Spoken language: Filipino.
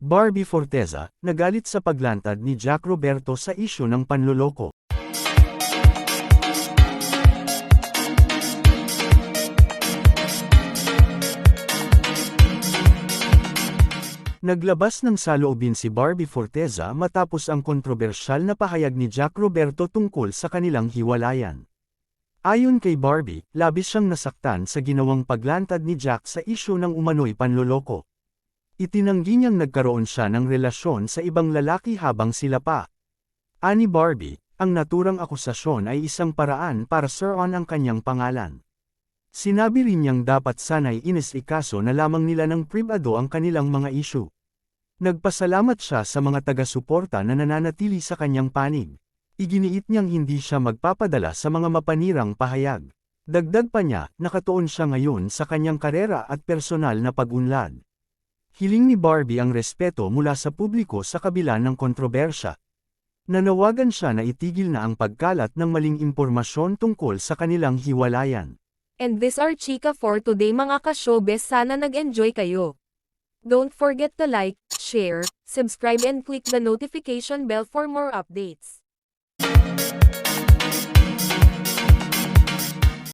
Barbie Forteza, nagalit sa paglantad ni Jack Roberto sa isyu ng panloloko. Naglabas ng saloobin si Barbie Forteza matapos ang kontrobersyal na pahayag ni Jack Roberto tungkol sa kanilang hiwalayan. Ayon kay Barbie, labis siyang nasaktan sa ginawang paglantad ni Jack sa isyu ng umano'y panloloko. Itinanggi niyang nagkaroon siya ng relasyon sa ibang lalaki habang sila pa. Ani Barbie, ang naturang akusasyon ay isang paraan para suruan ang kanyang pangalan. Sinabi rin niyang dapat sana'y inisikaso na lamang nila ng pribado ang kanilang mga isyu. Nagpasalamat siya sa mga taga-suporta na nananatili sa kanyang panig. Iginiit niyang hindi siya magpapadala sa mga mapanirang pahayag. Dagdag pa niya, nakatuon siya ngayon sa kanyang karera at personal na pag-unlad. Hiling ni Barbie ang respeto mula sa publiko sa kabila ng kontrobersya. Nanawagan siya na itigil na ang pagkalat ng maling impormasyon tungkol sa kanilang hiwalayan. And this are Chika for today mga ka-showbiz sana nag-enjoy kayo. Don't forget to like, share, subscribe and click the notification bell for more updates.